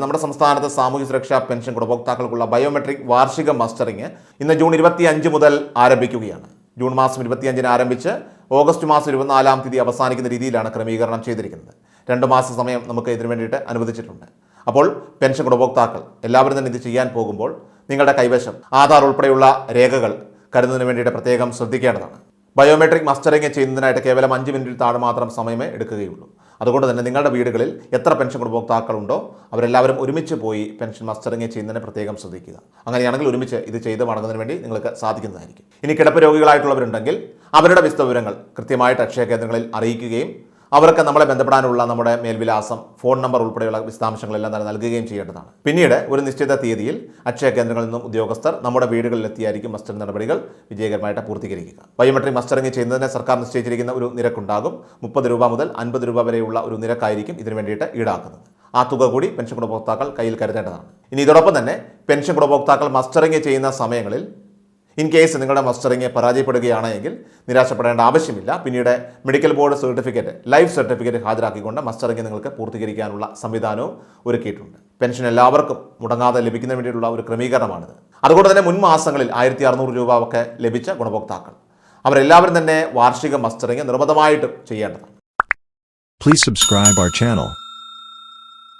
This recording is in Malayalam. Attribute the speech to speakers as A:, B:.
A: നമ്മുടെ സംസ്ഥാനത്ത് സാമൂഹ്യ സുരക്ഷാ പെൻഷൻ ഗുണഭോക്താക്കൾക്കുള്ള ബയോമെട്രിക് വാർഷിക മസ്റ്ററിംഗ് ഇന്ന് ജൂൺ ഇരുപത്തി അഞ്ച് മുതൽ ആരംഭിക്കുകയാണ്. ജൂൺ മാസം ഇരുപത്തിയഞ്ചിന് ആരംഭിച്ച് ഓഗസ്റ്റ് മാസം ഇരുപത്തിനാലാം തീയതി അവസാനിക്കുന്ന രീതിയിലാണ് ക്രമീകരണം ചെയ്തിരിക്കുന്നത്. രണ്ട് മാസ സമയം നമുക്ക് ഇതിനു വേണ്ടിയിട്ട് അനുവദിച്ചിട്ടുണ്ട്. അപ്പോൾ പെൻഷൻ ഗുണഭോക്താക്കൾ എല്ലാവരും തന്നെ ഇത് ചെയ്യാൻ പോകുമ്പോൾ നിങ്ങളുടെ കൈവശം ആധാർ ഉൾപ്പെടെയുള്ള രേഖകൾ കരുതുന്നതിന് വേണ്ടിയിട്ട് പ്രത്യേകം ശ്രദ്ധിക്കേണ്ടതാണ്. ബയോമെട്രിക് മസ്റ്ററിംഗ് ചെയ്യുന്നതിനായിട്ട് കേവലം അഞ്ച് മിനിറ്റിൽ താഴെ മാത്രം സമയമേ എടുക്കുകയുള്ളൂ. അതുകൊണ്ട് തന്നെ നിങ്ങളുടെ വീടുകളിൽ എത്ര പെൻഷൻ ഗുണഭോക്താക്കളുണ്ടോ അവരെല്ലാവരും ഒരുമിച്ച് പോയി പെൻഷൻ മസ്റ്ററിങ് ചെയ്യുന്നതിന് പ്രത്യേകം ശ്രദ്ധിക്കുക. അങ്ങനെയാണെങ്കിൽ ഒരുമിച്ച് ഇത് ചെയ്ത് മടങ്ങുന്നതിന് വേണ്ടി നിങ്ങൾക്ക് സാധിക്കുന്നതായിരിക്കും. ഇനി കിടപ്പ് രോഗികളായിട്ടുള്ളവരുണ്ടെങ്കിൽ അവരുടെ വിശദവിവരങ്ങൾ കൃത്യമായിട്ട് അക്ഷയ കേന്ദ്രങ്ങളിൽ അറിയിക്കുകയും അവർക്ക് നമ്മളെ ബന്ധപ്പെടാനുള്ള നമ്മുടെ മേൽവിലാസം ഫോൺ നമ്പർ ഉൾപ്പെടെയുള്ള വിശദാംശങ്ങളെല്ലാം തന്നെ നൽകുകയും ചെയ്യേണ്ടതാണ്. പിന്നീട് ഒരു നിശ്ചിത തീയതിയിൽ അക്ഷയ കേന്ദ്രങ്ങളിൽ നിന്നും ഉദ്യോഗസ്ഥർ നമ്മുടെ വീടുകളിലെത്തിയായിരിക്കും മസ്റ്റർ നടപടികൾ വിജയകരമായിട്ട് പൂർത്തീകരിക്കുക. ബയോമെട്രിക് മസ്റ്ററിംഗ് ചെയ്യുന്നതിന് സർക്കാർ നിശ്ചയിച്ചിരിക്കുന്ന ഒരു നിരക്കുണ്ടാകും. മുപ്പത് രൂപ മുതൽ അൻപത് രൂപ വരെയുള്ള ഒരു നിരക്കായിരിക്കും ഇതിനു വേണ്ടിയിട്ട് ഈടാക്കുന്നത്. ആ തുക കൂടി പെൻഷൻ ഗുണഭോക്താക്കൾ കയ്യിൽ കരുതേണ്ടതാണ്. ഇനി ഇതോടൊപ്പം തന്നെ പെൻഷൻ ഗുണഭോക്താക്കൾ മസ്റ്ററിംഗ് ചെയ്യുന്ന സമയങ്ങളിൽ ഇൻ കേസ് നിങ്ങളുടെ മസ്റ്ററിങ് പരാജയപ്പെടുകയാണ് എങ്കിൽ നിരാശപ്പെടേണ്ട ആവശ്യമില്ല. പിന്നീട് medical board certificate life certificate ഹാജരാക്കിക്കൊണ്ട് mustering നിങ്ങൾക്ക് പൂർത്തീകരിക്കാനുള്ള സംവിധാനവും ഒരുക്കിയിട്ടുണ്ട്. പെൻഷൻ എല്ലാവർക്കും മുടങ്ങാതെ ലഭിക്കുന്നതിന് വേണ്ടിയിട്ടുള്ള ഒരു ക്രമീകരണമാണിത്. അതുകൊണ്ട് തന്നെ മുൻ മാസങ്ങളിൽ ആയിരത്തി അറുന്നൂറ് രൂപ ഒക്കെ ലഭിച്ച ഗുണഭോക്താക്കൾ. അവരെല്ലാവരും തന്നെ വാർഷിക മസ്റ്ററിങ് നിർബന്ധമായിട്ടും ചെയ്യേണ്ടതാണ്.
B: Subscribe our channel.